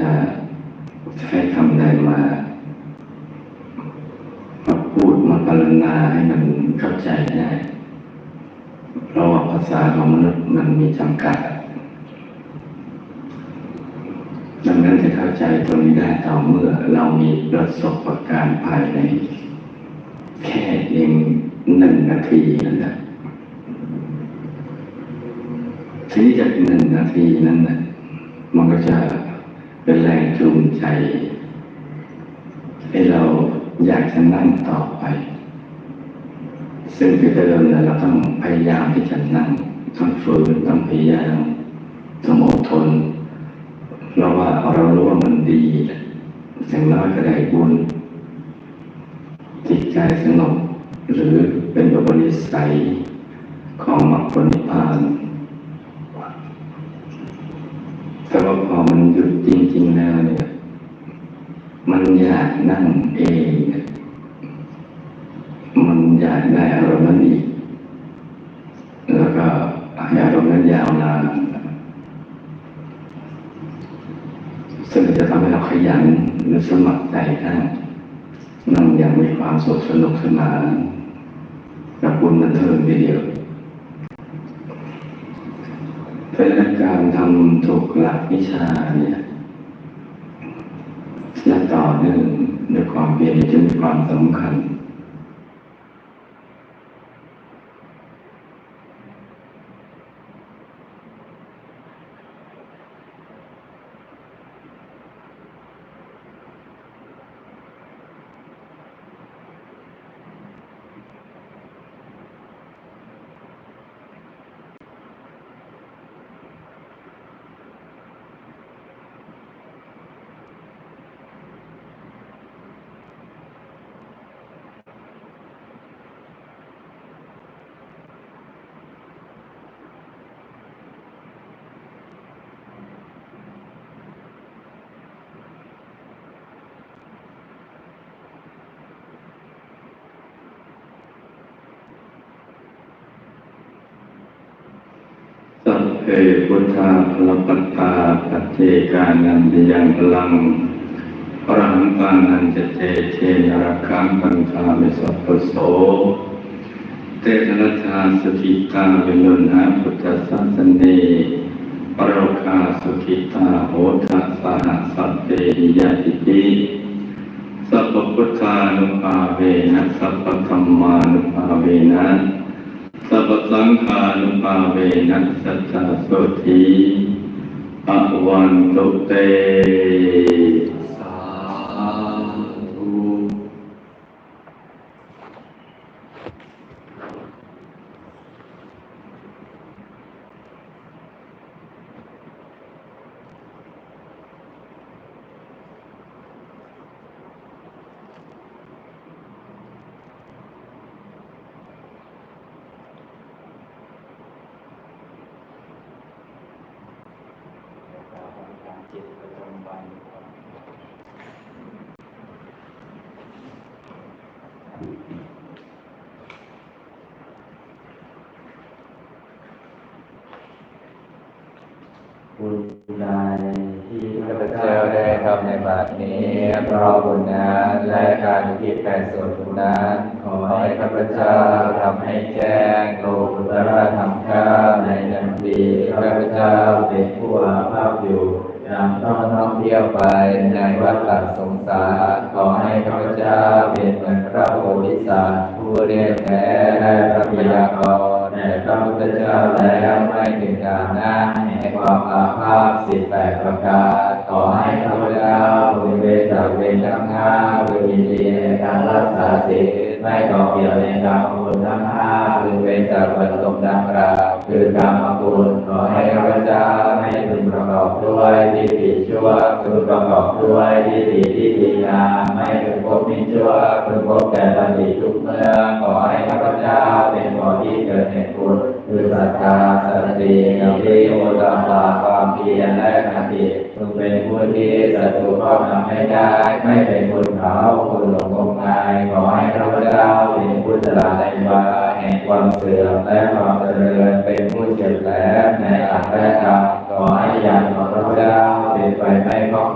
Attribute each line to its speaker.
Speaker 1: จะใช้คำใดมามาพูดมาพรรณนาให้มันเข้าใจได้เพราะว่าภาษาของมนุษย์มันมีจำกัด ดังนั้นจะเข้าใจตรงนี้ได้ต่อเมื่อเรามีประสบการณ์ภายใน แค่เพียงหนึ่งนาทีนั่นแหละทีนี้จากหนึ่งนาทีนั้นนะมันก็จะ เป็นแรงจูงใจ ให้เราอยากจะนั่งต่อไป ซึ่งคือเดิมเนี่ยเราต้องพยายามที่จะนั่งต้องฝืนต้องพยายามต้องอดทน เพราะว่าเรารู้ว่ามันดีอย่างน้อยก็ได้บุญจิตใจสงบหรือเป็นอุปนิสัยของมรรคผลนิพพาน แต่ ว่าพอมันหยุดจริง ๆ แล้วเนี่ย มันอยากนั่งเองเมันอยากได้อารมณ์นั้นอีก แล้วก็ให้อารมณ์นั้นยาวนานซึ่งจะทำให้เราขยันหรือสมัครใจได้นั่งอย่างมีความสุขสนุกสนานกับบุญบันเทิงทีเดียว เพราะฉะนั้นการทำถูกหลักวิชาเนี่ยและต่อเนื่องด้วยความเพียรจึงมีความสำคัญ สัพ เพพุทธาพลปัตตาปัจเจกานันติยังพลังพรังปานันจะเตเชนรักขังปัญชามิสัพพโส เตชะชาสุขิตาวิมุนหาพุทธสัสเนปรคาสุขิตาโหทัสสหสัพเพหิยติติสัพพุทธานุภาเวนะสัพพธรรมานุภาเวนะ พสังฆานุภาเวนัสัสสะโสธีอวันตุเต สาธุ
Speaker 2: จิตประจำวัน บุญใดที่ข้าพเจ้าได้ทำในบาทนี้เพราะบุญนั้นและการอุทิศแผ่ส่วนบุญนั้นขอให้ข้าพเจ้าทำให้แจ้งโลกุตระธรรมข้าในทันทีข้าพเจ้าเป็นผู้อาภัพอยู่ยังต้องท่องเที่ยวไปในวัดหลักสงสารขอให้ข้าพเจ้าเป็นเหมือนพระโพธิสัตว์ผู้เรียนแท้ได้พระพยากร แด่พระพุทธเจ้าแล้วไม่ถึงการหน้าแห่งความอาภาพสิบแปดประการขอให้ข้าพเจ้าบริเวณจากเวรทั้งห้าบริเวณในการรักษาศีลไม่ก่อเกี่ยวในกรรมบุญทั้งห้าบริเวณจากบรรทมดังกล่าวคือกรรมบุญขอให้ข้าพเจ้าไม่พึงประกอบด้วยทิฏฐิชั่วพึงประกอบด้วยทิฏฐิที่ดีงามไม่พึงพบมิจชั่วพึงพบแต่บัณฑิตทุกเมื่อขอให้าสติอิริโอตปาความเพียรและขันติพึงเป็นผู้ที่ศัตรูครอบงำไม่ได้ ไม่เป็นคนเขาคนหลงงมงายขอให้ข้าพเจ้าเป็นผู้ฉลาดในวาแห่งความเสื่อมและความเจริญเป็นผู้เจ็บแผลในอัตถกรรมขอให้ยานของพระพุทธเจ้าเป็นไปไม่คล้อง